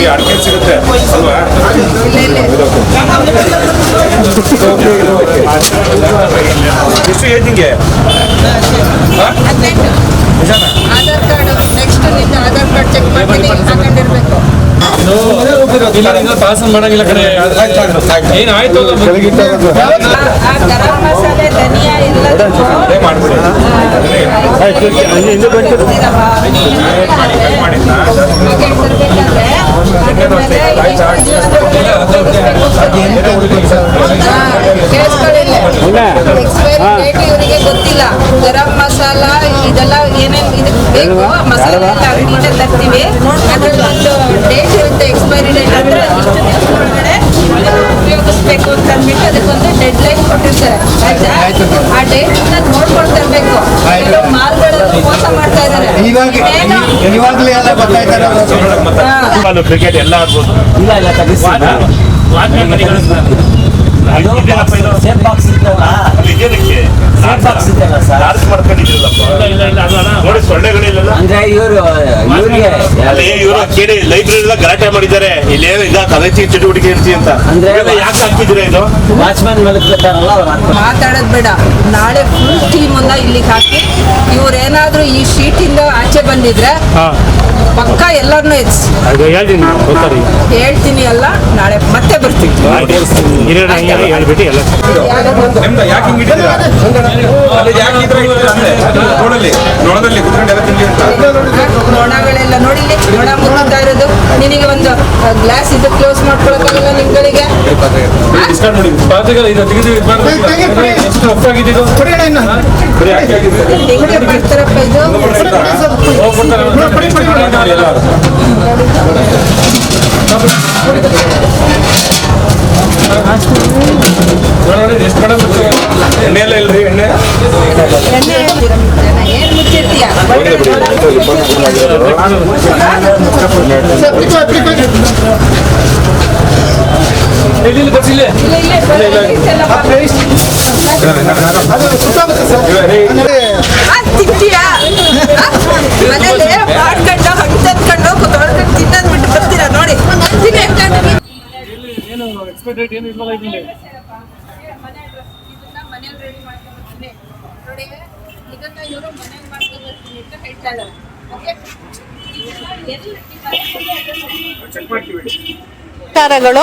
ಈ ಅಡಿಕೆ ಸಿಗುತ್ತೆ. ಅಲ್ವಾ? ಎಷ್ಟು ಏಜ್ ನಿಂಗೆ? ಆಧಾರ್ ಕಾರ್ಡ್ ನೆಕ್ಸ್ಟ್ ನಿಮ್ಮ ಆಧಾರ್ ಕಾರ್ಡ್ ಚೆಕ್ ಮಾಡ್ತೀನಿ ಹಾಕೊಂಡಿರ್ಬೇಕು. ಪಾಸ್ ಮಾಡಂಗಿಲ್ಲ ಕಡೆ ಏನಾಯ್ತು ಗರಂ ಮಸಾಲೆ ಧನಿಯಾ ಅದೇ ಮಾಡ್ಬಿಡಿ. ಗೊತ್ತಿಲ್ಲ. ಗರಂ ಮಸಾಲ ಇದೆಲ್ಲ ಏನೇನು ಇದಕ್ಕೆ ಬೇಕು ಮಸಾಲೆ ಎಲ್ಲ ಅಂಗಡಿಯಿಂದ ತರ್ತೀವಿ. ಅದ್ರಲ್ಲಿ ಒಂದು ಡೇಟ್ ಇರುತ್ತೆ ಎಕ್ಸ್ಪೈರಿ ಡೇಟ್ ಅಂದ್ರೆ ಇಷ್ಟು ದಿವಸ ಒಳಗಡೆ ಉಪಯೋಗಿಸ್ಬೇಕು ಅಂತ ಅಂದ್ಬಿಟ್ಟು ಅದಕ್ಕೊಂದು ಡೆಡ್ ಲೈನ್ ಕೊಟ್ಟಿರ್ತಾರೆ. ಆಯ್ತಾ? ಆ ಡೇಟ್ ನೋಡ್ಕೊಂಡು ತರಬೇಕು. ಮಾಲ್ಗಳಲ್ಲಿ ಮೋಸ ಮಾಡ್ತಾ ಇದ್ದಾರೆ ಇವಾಗ ಏನು? ಇವಾಗಲೇ ಎಲ್ಲ ಗೊತ್ತಾಯ್ತಾ ಇರೋದು? ಕ್ರಿಕೆಟ್ ಎಲ್ಲ ಆಡ್ಬೋದು ಇಲ್ಲ ಇಲ್ಲ ತೆಗಿಸಿ ಅದು ಸೇಫ್ ಬಾಕ್ಸ್ ಇತ್ತಲ್ಲ ಸೇಫ್ ನೋಡಿ ಸೊಳ್ಳೆಗಳಿಲ್ಲ ಅಂದ್ರೆ ಇವರು ಇವ್ರಿಗೆ ಅಲ್ಲಿ ಇವರು ಕೇಳಿ ಲೈಬ್ರರಿ ಎಲ್ಲ ಗಲಾಟೆ ಮಾಡಿದ್ದಾರೆ. ಇಲ್ಲೇನು ಈಗ ಕಲೆಕ್ಟಿ ಚಟುವಟಿಕೆ ಇರ್ತಿ ಅಂತ. ಅಂದ್ರೆ- ಯಾಕೆ ಹಾಕಿದ್ರೆ ಇದು? ವಾಚ್ಮ್ಯಾನ್ ಮಾತಾಡೋದು ಬೇಡ. ನಾಳೆ ಫುಲ್ ಟೀಮನ್ನ ಇಲ್ಲಿಗೆ ಹಾಕಿ ಇವ್ರೇನಾದ್ರೂ ಈ ಶೀಟಿಂದ ಆಚೆ ಬಂದಿದ್ರೆ ಪಕ್ಕ ಎಲ್ಲರನ್ನೂ ಎತ್ಸಿ. ಹೇಳ್ತೀನಿ ಹೇಳ್ತೀನಿ ಅಲ್ಲ ನಾಳೆ ಮತ್ತೆ ಬರ್ತೀನಿ ಹೇಳ್ಬಿಟ್ಟು ಎಲ್ಲ ಯಾಕೆ ಹಿಂಗಿಟ್ಟಿದ್ದೀರಾ ಅಲ್ಲಿ ಯಾಕೆ ಈ ಥರ ಇಟ್ಟಿದ್ದೀರಾ ಅಂದ್ರೆ? ನೋಡಲ್ಲಿ ನೋಡದಲ್ಲಿ ಕುತ್ಕೊಂಡು ಎಲ್ಲ ತಿನ್ಲಿ ಅಂತ ನೊಣಗಳೆಲ್ಲ ನೋಡಿ ಇಲ್ಲಿ ನೊಣ ಮುಗ್ತಾ ಇರೋದು. ನಿನಗೆ ಒಂದು ಗ್ಲಾಸ್ ಇದು ಕ್ಲೋಸ್ ಮಾಡ್ಕೊಳಕ್ಕಾಗಲ್ಲ ನಿಮ್ಗಳಿಗೆ? ಡಿಸ್ಕೌಂಟ್ ಮಾಡಿ ಪಾತ್ರೆಗಳು ಇದು ತೆಗೆದು ಇದು ಮಾಡ್ಬೇಕು. ಎಷ್ಟು ಒಪ್ಪಾಗಿದ್ದು. ಬರೀ? ಹೆಂಗೆ ಮಾಡ್ತಾರಪ್ಪ ಇದು? ಹೋಗ್ಬಿಡ್ತಾರೆ ಎಷ್ಟು ಮೇಡಮ್ ಎಣ್ಣೆ? ಎಲ್ಲ ಇಲ್ರಿ ಎಣ್ಣೆ ಏನು ಏನ್ ಮುಚ್ಚಿರ್ತೀಯ? ಇಲ್ಲಿ ಬರ್ಸಿಲ್ಲ ಇಲ್ಲ ಇಲ್ಲೇ ಇದೆಲ್ಲ ಆ, ತಿಂತೀಯಾ ಆ, ಮನೇಲಿ ಮಾಡ್ಕೊಂಡು ಹಣ್ಣು ತಂದ್ಕೊಂಡು ಕುತ್ಕೊಂಡು ತಿನ್ನೋದ್ ಬಿಟ್ಟು ಬರ್ತೀರಾ ನೋಡಿ ತಿನ್ನಿ ಅಂತ ಏನು ಎಕ್ಸ್ಪೈರ್ ಡೇಟ್ ಏನು ನಮಸ್ಕಾರಗಳು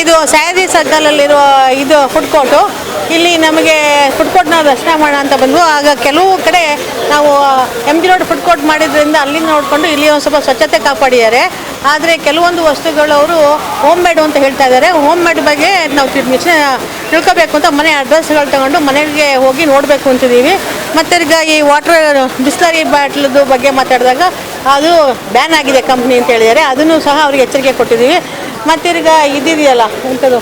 ಇದು ಸಯಾದಿ ಸರ್ಕಲಲ್ಲಿರುವ ಇದು ಫುಡ್ ಕೋರ್ಟು ಇಲ್ಲಿ ನಮಗೆ ಫುಡ್ ಕೋರ್ಟ್ನ ದರ್ಶನ ಮಾಡೋಣ ಅಂತ ಬಂದ್ವು. ಆಗ ಕೆಲವು ಕಡೆ ನಾವು M G road food court ಮಾಡಿದ್ರಿಂದ ಅಲ್ಲಿ ನೋಡಿಕೊಂಡು ಇಲ್ಲಿ ಒಂದು ಸ್ವಲ್ಪ ಸ್ವಚ್ಛತೆ ಕಾಪಾಡಿದ್ದಾರೆ. ಆದರೆ ಕೆಲವೊಂದು ವಸ್ತುಗಳು ಅವರು ಹೋಮ್ ಮೇಡ್ ಅಂತ ಹೇಳ್ತಾ ಇದ್ದಾರೆ. ಹೋಮ್ ಮೇಡ್ ಬಗ್ಗೆ ನಾವು ತಿ- ಮಿಶ್ರ ತಿಳ್ಕೊಬೇಕು ಅಂತ ಮನೆ ಅಡ್ರೆಸ್ಗಳು ತಗೊಂಡು ಮನೆಗೆ ಹೋಗಿ ನೋಡಬೇಕು ಅಂತಿದ್ದೀವಿ. ಮತ್ತು ಈಗ ಈ ವಾಟರ್ ಬಿಸ್ಲರಿ ಬಾಟ್ಲದ್ದು ಬಗ್ಗೆ ಮಾತಾಡಿದಾಗ ಅದು ಬ್ಯಾನ್ ಆಗಿದೆ ಕಂಪ್ನಿ ಅಂತ ಹೇಳಿದ್ದಾರೆ ಅದನ್ನು ಸಹ ಅವ್ರಿಗೆ ಎಚ್ಚರಿಕೆ ಕೊಟ್ಟಿದ್ದೀವಿ. ಮತ್ತಿರ್ಗ ಇದಿದೆಯಲ್ಲ, ಎಂಥದ್ದು?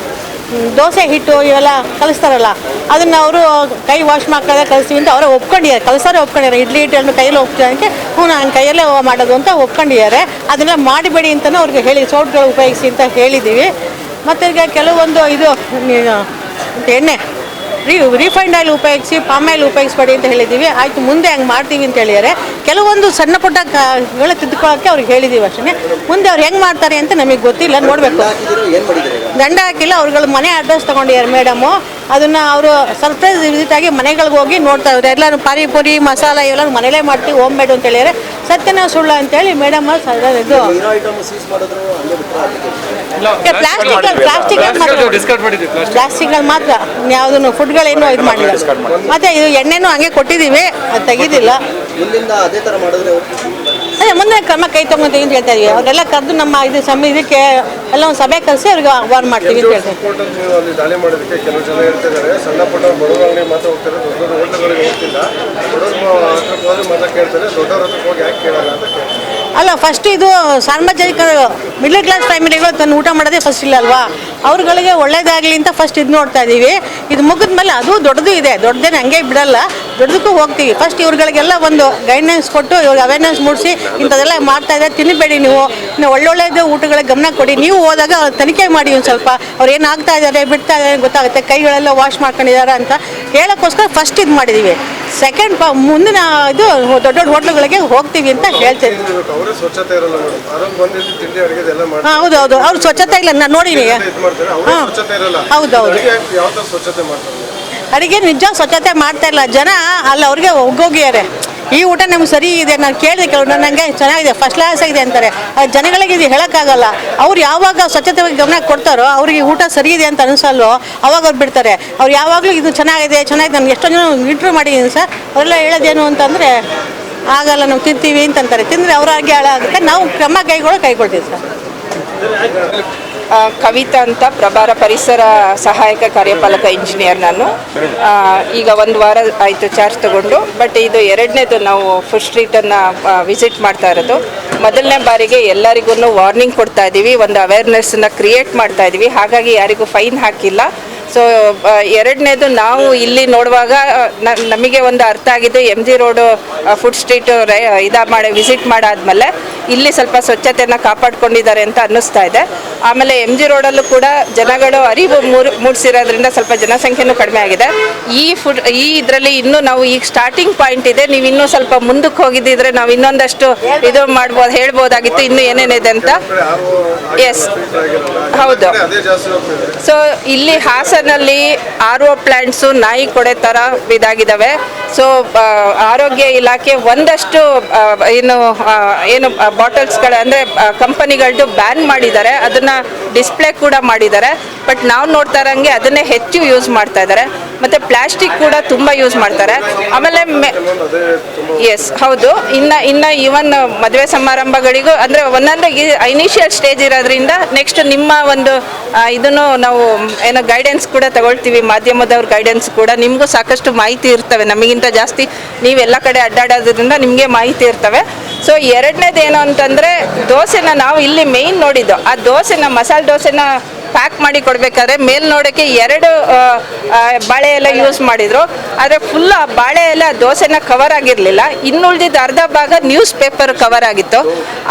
ದೋಸೆ ಹಿಟ್ಟು ಇವೆಲ್ಲ ಕಲಿಸ್ತಾರಲ್ಲ, ಅದನ್ನು ಅವರು ಕೈ ವಾಶ್ ಮಾಡ್ಕೊಳ್ಳೋದೇ ಕಲಿಸ್ತೀವಿ ಅಂತ ಅವರೇ ಒಪ್ಕೊಂಡಿದ್ದಾರೆ. ಕಲಿಸೋರೆ ಒಪ್ಕೊಂಡಿದ್ದಾರೆ. ಇಡ್ಲಿ ಹಿಟ್ಟನ್ನು ಕೈಯಲ್ಲಿ ಒಪ್ಕೊಳ್ಳೋಕ್ಕೆ ಹ್ಞೂ ನಾನು ಕೈಯಲ್ಲೇ ಮಾಡೋದು ಅಂತ ಒಪ್ಕೊಂಡಿದ್ದಾರೆ. ಅದನ್ನೆಲ್ಲ ಮಾಡಿಬೇಡಿ ಅಂತಲೂ ಅವ್ರಿಗೆ ಹೇಳಿ, ಸೋಟ್ಗಳು ಉಪಯೋಗಿಸಿ ಅಂತ ಹೇಳಿದ್ದೀವಿ. ಮತ್ತು ಈಗ ಕೆಲವೊಂದು ಇದು ಎಣ್ಣೆ. ರೀ ರಿಫೈಂಡ್ ಆಯಿಲ್ ಉಪಯೋಗಿಸಿ ಪಾಮ್ ಆಯಿಲ್ ಉಪಯೋಗಿಸ್ಬೇಡಿ ಅಂತ ಹೇಳಿದ್ದೀವಿ. ಆಯಿತು ಮುಂದೆ ಹಂಗೆ ಮಾಡ್ತೀವಿ ಅಂತ ಹೇಳಿದರೆ. ಕೆಲವೊಂದು ಸಣ್ಣ ಪುಟ್ಟ ಗಳ ತಿದ್ದುಕೊಳ್ಳೋಕ್ಕೆ ಅವ್ರಿಗೆ ಹೇಳಿದ್ದೀವಿ ಅಷ್ಟೇ ಮುಂದೆ ಅವ್ರು ಹೆಂಗೆ ಮಾಡ್ತಾರೆ ಅಂತ ನಮಗೆ ಗೊತ್ತಿಲ್ಲ. ನೋಡಬೇಕು. ದಂಡ ಹಾಕಿಲ್ಲ. ಅವ್ರುಗಳು ಮನೆ ಅಡ್ರೆಸ್ ತೊಗೊಂಡಿದ್ದಾರೆ ಮೇಡಮು ಅದನ್ನು ಅವರು ಸರ್ಪ್ರೈಸ್ ವಿಸಿಟ್ ಆಗಿ ಮನೆಗಳಿಗೆ ಹೋಗಿ ನೋಡ್ತಾ ಇದ್ದಾರೆ. ಎಲ್ಲರೂ ಪಾನಿಪುರಿ ಮಸಾಲ ಇವೆಲ್ಲ ಮನೇಲೇ ಮಾಡ್ತೀವಿ ಹೋಮ್ ಮೇಡ್ ಅಂತ ಹೇಳಿದ್ರೆ ಸತ್ಯನ ಸುಳ್ಳ ಅಂತೇಳಿ ಮೇಡಮ್ ಇದು ಪ್ಲಾಸ್ಟಿಕ್ ಪ್ಲಾಸ್ಟಿಕ್ ಪ್ಲಾಸ್ಟಿಕ್ಗಳು ಮಾತ್ರ ಯಾವುದನ್ನು ಫುಡ್ಗಳೇನು ಇದು ಮಾಡಿಲ್ಲ ಮತ್ತೆ ಇದು ಎಣ್ಣೆನೂ ಹಂಗೆ ಕೊಟ್ಟಿದ್ದೀವಿ ಅದು ತೆಗಿದಿಲ್ಲ. ಅದೇ ತರ ಮಾಡಿದ್ರೆ ಅದೇ ಮುಂದೆ ಕ್ರಮ ಕೈ ತಗೊಂತೀವಿ ಅಂತ ಹೇಳ್ತಾ ಇದೀವಿ ಅವರೆಲ್ಲ ಕರೆದು ನಮ್ಮ ಇದು ಸಮ ಇದಕ್ಕೆ ಎಲ್ಲ ಒಂದು ಸಭೆ ಕರೆಸಿ ಅವ್ರಿಗೆ ವಾರ್ ಮಾಡ್ತೀವಿ ಅಂತ ಹೇಳ್ತೀವಿ ಕೋರ್ಟಲ್ಲಿ ಅಲ್ಲಿ ದಾಳಿ ಮಾಡೋದಕ್ಕೆ ಕೆಲವು ಜನ ಹೇಳ್ತಿದ್ದಾರೆ. ಸಣ್ಣ ಪುಟ್ಟ ಬಡವರ ಮಾತ್ರ ಹೋಗ್ತಾರೆ. ದೊಡ್ಡ ದೊಡ್ಡ ಹೋಟೆಲ್ಗಳಿಗೆ ಹೋಗ್ತಿಲ್ಲ. ಬಡವ್ರ ಹತ್ರಕ್ಕೆ ಹೋದ್ರೆ ಮಾತ್ರ ಕೇಳ್ತಾರೆ. ದೊಡ್ಡವ್ರ ಹತ್ರಕ್ಕೆ ಹೋಗಿ ಯಾಕೆ ಕೇಳಲ್ಲ ಅಂತ ಕೇಳ್ತಾರೆ. ಅಲ್ಲ ಫಸ್ಟ್ ಇದು ಸಾರ್ವಜನಿಕ ಮಿಡ್ಲ್ ಕ್ಲಾಸ್ ಫ್ಯಾಮಿಲಿಗಳು ತನ್ನ ಊಟ ಮಾಡೋದೇ ಫಸ್ಟ್ ಇಲ್ಲ ಅಲ್ವಾ? ಅವ್ರುಗಳಿಗೆ ಒಳ್ಳೇದಾಗಲಿ ಅಂತ ಫಸ್ಟ್ ಇದು ನೋಡ್ತಾ ಇದ್ದೀವಿ ಇದು ಮುಗಿದ ಮೇಲೆ ಅದು ದೊಡ್ಡದು ಇದೆ. ದೊಡ್ಡದೇನು ಹಂಗೆ ಬಿಡಲ್ಲ. ದೊಡ್ಡದಕ್ಕೂ ಹೋಗ್ತೀವಿ. ಫಸ್ಟ್ ಇವ್ರುಗಳಿಗೆಲ್ಲ ಒಂದು ಗೈಡ್ಲೈನ್ಸ್ ಕೊಟ್ಟು ಇವ್ರಿಗೆ ಅವೇರ್ನೆಸ್ ಮೂಡಿಸಿ ಇಂಥದ್ದೆಲ್ಲ ಮಾಡ್ತಾ ಇದ್ದಾರೆ. ತಿನ್ನಬೇಡಿ ನೀವು. ಇನ್ನು ಒಳ್ಳೊಳ್ಳೆದು ಊಟಗಳಿಗೆ ಗಮನ ಕೊಡಿ. ನೀವು ಹೋದಾಗ ತನಿಖೆ ಮಾಡಿ ಒಂದು ಸ್ವಲ್ಪ. ಅವ್ರು ಏನು ಆಗ್ತಾ ಇದ್ದಾರೆ ಬಿಡ್ತಾ ಇದ್ದಾರೆ ಗೊತ್ತಾಗುತ್ತೆ. ಕೈಗಳೆಲ್ಲ ವಾಶ್ ಮಾಡ್ಕೊಂಡಿದ್ದಾರೆ ಅಂತ ಹೇಳೋಕ್ಕೋಸ್ಕರ ಫಸ್ಟ್ ಇದು ಮಾಡಿದ್ದೀವಿ ಸೆಕೆಂಡ್ ಪ ಮುಂದಿನ ಇದು ದೊಡ್ಡ ದೊಡ್ಡ ಹೋಟ್ಲುಗಳಿಗೆ ಹೋಗ್ತೀವಿ ಅಂತ ಹೇಳ್ತೇವೆ ಹೌದು ಹೌದು. ಅವ್ರು ಸ್ವಚ್ಛತೆ ಇಲ್ಲ. ನಾನು ನೋಡಿನಿ. ಹಾಂ. ಹೌದೌದು. ಅಡುಗೆ ನಿಜ ಸ್ವಚ್ಛತೆ ಮಾಡ್ತಾ ಇಲ್ಲ. ಜನ ಅಲ್ಲಿ ಅವ್ರಿಗೆ ಒಗ್ಗೋಗಿದ್ದಾರೆ ಈ ಊಟ ನಮ್ಗೆ ಸರಿ ಇದೆ ನಾನು ಕೇಳಿದೆ ಕೆಲವು ನನಗೆ ಚೆನ್ನಾಗಿದೆ ಫಸ್ಟ್ ಕ್ಲಾಸ್ ಆಗಿದೆ ಅಂತಾರೆ. ಅದು ಜನಗಳಿಗೆ ಇದು ಹೇಳೋಕ್ಕಾಗಲ್ಲ. ಅವ್ರು ಯಾವಾಗ ಸ್ವಚ್ಛತೆ ಬಗ್ಗೆ ಗಮನ ಕೊಡ್ತಾರೋ ಅವ್ರಿಗೆ ಊಟ ಸರಿ ಇದೆ ಅಂತ ಅನಿಸಲ್ವೋ ಅವಾಗ ಅವ್ರು ಬಿಡ್ತಾರೆ. ಅವ್ರು ಯಾವಾಗಲೂ ಇದು ಚೆನ್ನಾಗಿದೆ ಚೆನ್ನಾಗಿದೆ ನನಗೆ ಎಷ್ಟೊಂದು ಜನ ಇಂಟ್ರ್ಯೂ ಮಾಡಿದ್ದೀನಿ ಸರ್. ಅವರೆಲ್ಲ ಹೇಳೋದೇನು ಅಂತಂದರೆ ಆಗಲ್ಲ ನಾವು ತಿಂತೀವಿ ಅಂತಂತಾರೆ ತಿಂದರೆ ಅವ್ರ ಆರೋಗ್ಯ ಹಾಳಾಗುತ್ತೆ. ನಾವು ಕ್ರಮ ಕೈಗೊಳ್ಳೋ ಕೈಗೊಳ್ತೀವಿ ಸರ್. ಕವಿತಾ ಅಂತ ಪ್ರಭಾರ ಪರಿಸರ ಸಹಾಯಕ ಕಾರ್ಯಪಾಲಕ ಇಂಜಿನಿಯರ್ ನಾನು. ಈಗ ಒಂದು ವಾರ ಆಯಿತು ಚಾರ್ಜ್ ತಗೊಂಡು ಬಟ್ ಇದು ಎರಡನೇದು ನಾವು ಫುಡ್ ಸ್ಟ್ರೀಟನ್ನು ವಿಸಿಟ್ ಮಾಡ್ತಾ ಇರೋದು. ಮೊದಲನೇ ಬಾರಿಗೆ ಎಲ್ಲರಿಗೂ ವಾರ್ನಿಂಗ್ ಕೊಡ್ತಾ ಇದ್ದೀವಿ ಒಂದು ಅವೇರ್ನೆಸ್ನ ಕ್ರಿಯೇಟ್ ಮಾಡ್ತಾ ಇದ್ದೀವಿ ಹಾಗಾಗಿ ಯಾರಿಗೂ ಫೈನ್ ಹಾಕಿಲ್ಲ. ಸೊ ಎರಡನೇದು ನಾವು ಇಲ್ಲಿ ನೋಡುವಾಗ ನಮಗೆ ಒಂದು ಅರ್ಥ ಆಗಿದ್ದು M G road food street ಇದ ಮಾಡಿ ವಿಸಿಟ್ ಮಾಡಾದ್ಮೇಲೆ ಇಲ್ಲಿ ಸ್ವಲ್ಪ ಸ್ವಚ್ಛತೆಯನ್ನು ಕಾಪಾಡ್ಕೊಂಡಿದ್ದಾರೆ ಅಂತ ಅನ್ನಿಸ್ತಾ ಇದೆ. ಆಮೇಲೆ ಎಂ ಜಿ ರೋಡಲ್ಲೂ ಕೂಡ ಜನಗಳು ಅರಿವು ಮೂರು, ಮೂಡಿಸಿರೋದ್ರಿಂದ ಸ್ವಲ್ಪ ಜನಸಂಖ್ಯೆನೂ ಕಡಿಮೆ ಆಗಿದೆ. ಈ ಫುಡ್ ಈ ಇದರಲ್ಲಿ ಇನ್ನೂ ನಾವು ಈಗ ಸ್ಟಾರ್ಟಿಂಗ್ ಪಾಯಿಂಟ್ ಇದೆ. ನೀವು ಇನ್ನೂ ಸ್ವಲ್ಪ ಮುಂದಕ್ಕೆ ಹೋಗಿದ್ದಿದ್ರೆ ನಾವು ಇನ್ನೊಂದಷ್ಟು ಇದು ಮಾಡ್ಬೋದು, ಹೇಳ್ಬೋದಾಗಿತ್ತು, ಇನ್ನೂ ಏನೇನಿದೆ ಅಂತ. ಎಸ್ ಹೌದು. ಸೊ ಇಲ್ಲಿ ಹಾಸನಲ್ಲಿ ಆರ್ ಒ ಪ್ಲಾಂಟ್ಸು ನಾಯಿ ಕೊಡೆ ಥರ ಇದಾಗಿದ್ದಾವೆ. ಸೊ ಆರೋಗ್ಯ ಇಲಾಖೆ ಒಂದಷ್ಟು ಏನು ಏನು ಬಾಟಲ್ಸ್ಗಳ ಅಂದರೆ ಕಂಪನಿಗಳದ್ದು ಬ್ಯಾನ್ ಮಾಡಿದ್ದಾರೆ. ಅದನ್ನು ಡಿಸ್ಪ್ಲೇ ಕೂಡ ಮಾಡಿದ್ದಾರೆ. ಬಟ್ ನಾವು ನೋಡ್ತಾ ಇರೋಂಗೆ ಅದನ್ನೇ ಹೆಚ್ಚು ಯೂಸ್ ಮಾಡ್ತಾ ಇದ್ದಾರೆ. ಮತ್ತು ಪ್ಲಾಸ್ಟಿಕ್ ಕೂಡ ತುಂಬ ಯೂಸ್ ಮಾಡ್ತಾರೆ. ಆಮೇಲೆ ಎಸ್ ಹೌದು. ಇನ್ನ ಇನ್ನ ಈವನ್ ಮದುವೆ ಸಮಾರಂಭಗಳಿಗೂ ಅಂದ್ರೆ ಒಂದೊಂದು ಇನಿಷಿಯಲ್ ಸ್ಟೇಜ್ ಇರೋದ್ರಿಂದ ನೆಕ್ಸ್ಟ್ ನಿಮ್ಮ ಒಂದು ಇದನ್ನು ನಾವು ಏನೋ ಗೈಡೆನ್ಸ್ ಕೂಡ ತಗೊಳ್ತೀವಿ. ಮಾಧ್ಯಮದವ್ರ ಗೈಡೆನ್ಸ್ ಕೂಡ. ನಿಮಗೂ ಸಾಕಷ್ಟು ಮಾಹಿತಿ ಇರ್ತವೆ. ನಮಗಿಂತ ಜಾಸ್ತಿ ನೀವೆಲ್ಲ ಕಡೆ ಅಡ್ಡಾಡೋದ್ರಿಂದ ನಿಮಗೆ ಮಾಹಿತಿ ಇರ್ತವೆ. ಸೊ ಎರಡನೇದು ಏನು ಅಂತಂದ್ರೆ ದೋಸೆನ ನಾವು ಇಲ್ಲಿ ಮೇಯ್ನ್ ನೋಡಿದ್ದು. ಆ ದೋಸೆನ ಮಸಾಲೆ ದೋಸೆನ ಪ್ಯಾಕ್ ಮಾಡಿ ಕೊಡಬೇಕಾದ್ರೆ ಮೇಲ್ ನೋಡಕ್ಕೆ ಎರಡು ಬಾಳೆ ಎಲ್ಲ ಯೂಸ್ ಮಾಡಿದ್ರು. ಆದರೆ ಫುಲ್ ಆ ಬಾಳೆ ಎಲ್ಲ ದೋಸೆನ ಕವರ್ ಆಗಿರಲಿಲ್ಲ. ಇನ್ನುಳಿದಿದ್ದ ಅರ್ಧ ಭಾಗ ನ್ಯೂಸ್ ಪೇಪರ್ ಕವರ್ ಆಗಿತ್ತು.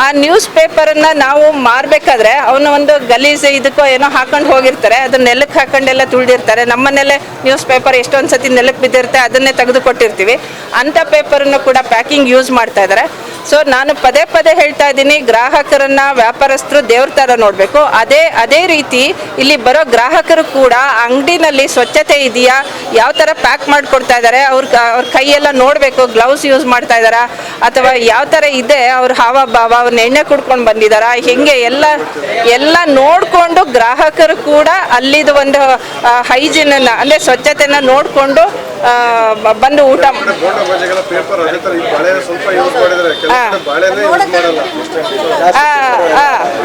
ಆ ನ್ಯೂಸ್ ಪೇಪರನ್ನು ನಾವು ಮಾರಬೇಕಾದ್ರೆ ಅವನ ಒಂದು ಗಲೀಜು ಇದಕ್ಕೋ ಏನೋ ಹಾಕೊಂಡು ಹೋಗಿರ್ತಾರೆ. ಅದನ್ನ ನೆಲಕ್ಕೆ ಹಾಕೊಂಡೆಲ್ಲ ತುಳಿದಿರ್ತಾರೆ. ನಮ್ಮನೆಲ್ಲೇ ನ್ಯೂಸ್ ಪೇಪರ್ ಎಷ್ಟೊಂದು ಸತಿ ನೆಲಕ್ಕೆ ಬಿದ್ದಿರುತ್ತೆ ಅದನ್ನೇ ತೆಗೆದು ಕೊಟ್ಟಿರ್ತೀವಿ ಅಂಥ ಪೇಪರನ್ನು ಕೂಡ ಪ್ಯಾಕಿಂಗ್ ಯೂಸ್ ಮಾಡ್ತಾ ಇದ್ದಾರೆ ಸೊ ನಾನು ಪದೇ ಪದೇ ಹೇಳ್ತಾ ಇದ್ದೀನಿ, ಗ್ರಾಹಕರನ್ನ ವ್ಯಾಪಾರಸ್ಥರು ದೇವ್ರ ಥರ ನೋಡಬೇಕು. ಅದೇ ಅದೇ ರೀತಿ ಇಲ್ಲಿ ಬರೋ ಗ್ರಾಹಕರು ಕೂಡ ಅಂಗಡಿನಲ್ಲಿ ಸ್ವಚ್ಛತೆ ಇದೆಯಾ? ಯಾವ ಥರ ಪ್ಯಾಕ್ ಮಾಡಿಕೊಡ್ತಾ ಇದ್ದಾರೆ? ಅವ್ರ ಅವ್ರ ಕೈಯೆಲ್ಲ ನೋಡಬೇಕು, ಗ್ಲೌಸ್ ಯೂಸ್ ಮಾಡ್ತಾ ಇದ್ದಾರಾ? ಅಥವಾ ಯಾವ ಥರ ಇದೆ ಅವ್ರ ಹಾವ ಭಾವ ಅವ್ರನ್ನ ಎಣ್ಣೆ ಕುಡ್ಕೊಂಡು ಬಂದಿದ್ದಾರಾ? ಹೆಂಗೆ ಎಲ್ಲ ಎಲ್ಲ ನೋಡಿಕೊಂಡು ಗ್ರಾಹಕರು ಕೂಡ ಅಲ್ಲಿದು ಒಂದು ಹೈಜಿನನ್ನು ಅಂದರೆ ಸ್ವಚ್ಛತೆನ ನೋಡಿಕೊಂಡು ಬಂದು ಊಟ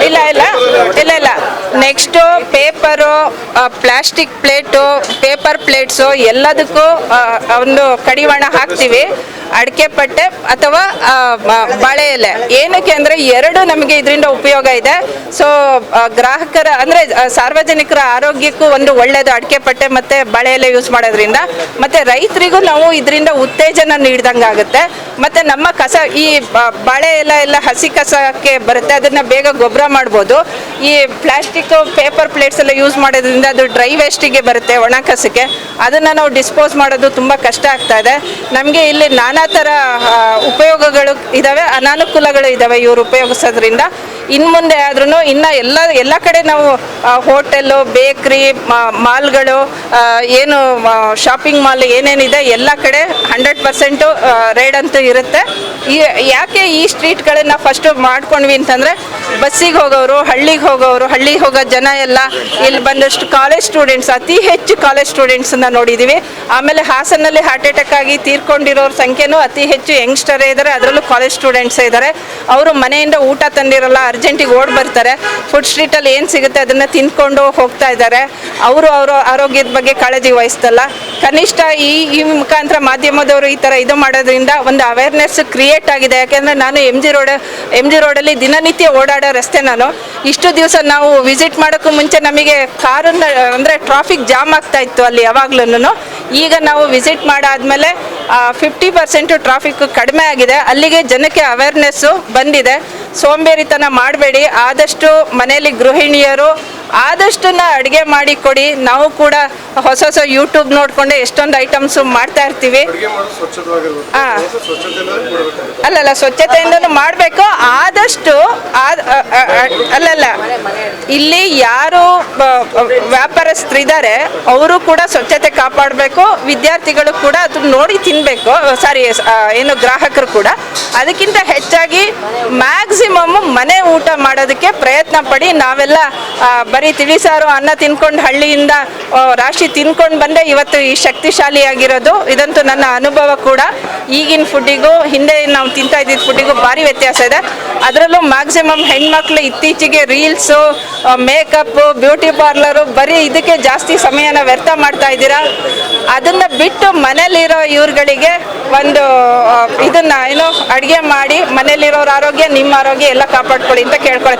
ಇಲ್ಲ ಇಲ್ಲ. ಇಲ್ಲ ಇಲ್ಲ. Next paper plastic plate paper plates ಎಲ್ಲದಕ್ಕೂ ಒಂದು ಕಡಿವಾಣ ಹಾಕ್ತೀವಿ. ಅಡಿಕೆ ಪಟ್ಟೆ ಅಥವಾ ಬಾಳೆ ಎಲೆ. ಏನಕ್ಕೆ ಅಂದರೆ ಎರಡು ನಮಗೆ ಇದರಿಂದ ಉಪಯೋಗ ಇದೆ. ಸೊ ಗ್ರಾಹಕರ ಅಂದರೆ ಸಾರ್ವಜನಿಕರ ಆರೋಗ್ಯಕ್ಕೂ ಒಂದು ಒಳ್ಳೆಯದು ಅಡಿಕೆ ಪಟ್ಟೆ ಮತ್ತು ಬಾಳೆ ಎಲೆ ಯೂಸ್ ಮಾಡೋದ್ರಿಂದ. ಮತ್ತು ರೈತರಿಗೂ ನಾವು ಇದರಿಂದ ಉತ್ತೇಜನ ನೀಡ್ದಂಗೆ ಆಗುತ್ತೆ ಮತ್ತು ನಮ್ಮ ಕಸ, ಈ ಬಾಳೆ ಎಲ್ಲ ಎಲ್ಲ ಹಸಿ ಕಸಕ್ಕೆ ಬರುತ್ತೆ, ಅದನ್ನು ಬೇಗ ಗೊಬ್ಬರ ಮಾಡ್ಬೋದು. ಈ ಪ್ಲಾಸ್ಟಿಕ್ ಪೇಪರ್ ಪ್ಲೇಟ್ಸ್ ಎಲ್ಲ ಯೂಸ್ ಮಾಡೋದ್ರಿಂದ ಅದು ಡ್ರೈ ವೇಸ್ಟಿಗೆ ಬರುತ್ತೆ ಒಣ ಕಸಕ್ಕೆ. ಅದನ್ನು ನಾವು ಡಿಸ್ಪೋಸ್ ಮಾಡೋದು ತುಂಬ ಕಷ್ಟ ಆಗ್ತಾ ಇದೆ. ನಮಗೆ ಇಲ್ಲಿ ನಾನಾ ಥರ ಉಪಯೋಗಗಳು ಇದ್ದಾವೆ ಅನಾನುಕೂಲಗಳು ಇದ್ದಾವೆ ಇವರು ಉಪಯೋಗಿಸೋದ್ರಿಂದ. ಇನ್ನು ಮುಂದೆ ಆದ್ರೂ ಇನ್ನು ಎಲ್ಲ ಎಲ್ಲ ಕಡೆ ನಾವು ಹೋಟೆಲ್, ಬೇಕ್ರಿ ಮಾಲ್ಗಳು ಏನು ಶಾಪಿಂಗ್ ಮಾಲ್ ಏನೇನಿದೆ ಎಲ್ಲ ಕಡೆ ಹಂಡ್ರೆಡ್ ಪರ್ಸೆಂಟು ರೇಡ್ ಅಂತೂ ಇರುತ್ತೆ. ಯಾಕೆ ಈ ಸ್ಟ್ರೀಟ್ಗಳನ್ನ ಫಸ್ಟು ಮಾಡ್ಕೊಂಡ್ವಿ ಅಂತಂದರೆ ಬಸ್ಸಿಗೆ ಹೋಗೋರು ಹಳ್ಳಿಗೆ ಹೋಗೋರು ಹಳ್ಳಿಗೆ ಹೋಗೋ ಜನ ಎಲ್ಲ ಇಲ್ಲಿ ಬಂದಷ್ಟು ಕಾಲೇಜ್ ಸ್ಟೂಡೆಂಟ್ಸ್ ಅತಿ ಹೆಚ್ಚು ಕಾಲೇಜ್ ಸ್ಟೂಡೆಂಟ್ಸನ್ನ ನೋಡಿದ್ದೀವಿ ಆಮೇಲೆ ಹಾಸನಲ್ಲಿ ಹಾರ್ಟ್ ಅಟ್ಯಾಕ್ ಆಗಿ ತೀರ್ಕೊಂಡಿರೋರ ಸಂಖ್ಯೆನೂ ಅತಿ ಹೆಚ್ಚು ಯಂಗ್ಸ್ಟರೇ ಇದಾರೆ, ಅದರಲ್ಲೂ ಕಾಲೇಜ್ ಸ್ಟೂಡೆಂಟ್ಸೇ ಇದ್ದಾರೆ ಅವರು ಮನೆಯಿಂದ ಊಟ ತಂದಿರಲ್ಲ ಅರ್ಜೆಂಟಿಗೆ ಓಡ್ ಬರ್ತಾರೆ. ಫುಡ್ ಸ್ಟ್ರೀಟಲ್ಲಿ ಏನು ಸಿಗುತ್ತೆ ಅದನ್ನು ತಿನ್ಕೊಂಡು ಹೋಗ್ತಾ ಇದ್ದಾರೆ. ಅವರು ಅವರ ಆರೋಗ್ಯದ ಬಗ್ಗೆ ಕಾಳಜಿ ವಹಿಸ್ತಲ್ಲ. ಕನಿಷ್ಠ ಈ ಈ ಮುಖಾಂತರ ಮಾಧ್ಯಮದವರು ಈ ಥರ ಇದು ಮಾಡೋದ್ರಿಂದ ಒಂದು ಅವೇರ್ನೆಸ್ ಕ್ರಿಯೇಟ್ ಆಗಿದೆ. ಯಾಕೆಂದರೆ ನಾನು M G road M G ರೋಡಲ್ಲಿ ದಿನನಿತ್ಯ ಓಡಾಡೋ ರಸ್ತೆ ನಾನು. ಇಷ್ಟು ದಿವಸ ನಾವು ವಿಸಿಟ್ ಮಾಡೋಕ್ಕೂ ಮುಂಚೆ ನಮಗೆ ಕಾರನ್ನ, ಅಂದರೆ ಟ್ರಾಫಿಕ್ ಜಾಮ್ ಆಗ್ತಾ ಇತ್ತು ಅಲ್ಲಿ ಯಾವಾಗ್ಲೂ ಈಗ ನಾವು ವಿಸಿಟ್ ಮಾಡಾದಮೇಲೆ ಫಿಫ್ಟಿ ಪರ್ಸೆಂಟು ಟ್ರಾಫಿಕ್ ಕಡಿಮೆ ಆಗಿದೆ. ಅಲ್ಲಿಗೆ ಜನಕ್ಕೆ ಅವೇರ್ನೆಸ್ಸು ಬಂದಿದೆ. ಸೋಂಬೇರಿತನ ಮಾಡಬೇಡಿ. ಆದಷ್ಟು ಮನೆಯಲ್ಲಿ ಗೃಹಿಣಿಯರು ಆದಷ್ಟನ್ನ ಅಡುಗೆ ಮಾಡಿ ಕೊಡಿ. ನಾವು ಕೂಡ ಹೊಸ ಹೊಸ ಯೂಟ್ಯೂಬ್ ನೋಡಿಕೊಂಡೆ ಎಷ್ಟೊಂದು ಐಟಮ್ಸ್ ಮಾಡ್ತಾ ಇರ್ತೀವಿ. ಅಲ್ಲಲ್ಲ ಹಾ. ಸ್ವಚ್ಛತೆಯಿಂದ ಅಲ್ಲಲ್ಲ ಸ್ವಚ್ಛತೆಯಿಂದನೂ ಮಾಡಬೇಕು. ಆದಷ್ಟು ಅಲ್ಲಲ್ಲ ಇಲ್ಲಿ ಯಾರು ವ್ಯಾಪಾರಸ್ಥರಿದ್ದಾರೆ ಅವರು ಕೂಡ ಸ್ವಚ್ಛತೆ ಕಾಪಾಡಬೇಕು. ವಿದ್ಯಾರ್ಥಿಗಳು ಕೂಡ ಅದನ್ನ ನೋಡಿ ತಿನ್ನಬೇಕು ಸಾರಿ ಏನು ಗ್ರಾಹಕರು ಕೂಡ. ಅದಕ್ಕಿಂತ ಹೆಚ್ಚಾಗಿ ಮ್ಯಾಕ್ಸಿಮಮ್ ಮನೆ ಊಟ ಮಾಡೋದಕ್ಕೆ ಪ್ರಯತ್ನ ಪಡಿ. ನಾವೆಲ್ಲ ಬರೀ ತಿಳಿಸಾರು ಅನ್ನ ತಿನ್ಕೊಂಡು ಹಳ್ಳಿಯಿಂದ ರಾಶಿ ತಿನ್ಕೊಂಡು ಬಂದೆ. ಇವತ್ತು ಈ ಶಕ್ತಿಶಾಲಿಯಾಗಿರೋದು. ಇದಂತೂ ನನ್ನ ಅನುಭವ ಕೂಡ. ಈಗಿನ ಫುಡ್ಡಿಗೂ, ಹಿಂದೆ ನಾವು ತಿಂತಾ ಇದ್ದಿದ್ದ ಫುಡ್ಡಿಗೂ ಭಾರಿ ವ್ಯತ್ಯಾಸ ಇದೆ. ಅದರಲ್ಲೂ ಮ್ಯಾಕ್ಸಿಮಮ್ ಹೆಣ್ಮಕ್ಳು ಇತ್ತೀಚೆಗೆ ರೀಲ್ಸು ಮೇಕಪ್ಪು, ಬ್ಯೂಟಿ ಪಾರ್ಲರು, ಬರೀ ಇದಕ್ಕೆ ಜಾಸ್ತಿ ಸಮಯನ ವ್ಯರ್ಥ ಮಾಡ್ತಾ ಇದ್ದೀರಾ? ಅದನ್ನು ಬಿಟ್ಟು ಮನೇಲಿರೋ ಇವ್ರುಗಳಿಗೆ ಒಂದು ಇದನ್ನು ಇದನ್ನ, ಏನು, ಅಡುಗೆ ಮಾಡಿ ಮನೇಲಿರೋರ ಆರೋಗ್ಯ, ನಿಮ್ಮ ಆರೋಗ್ಯ ಎಲ್ಲ ಕಾಪಾಡ್ಕೊಳ್ಳಿ ಅಂತ ಕೇಳ್ಕೊಳ್ತೀನಿ.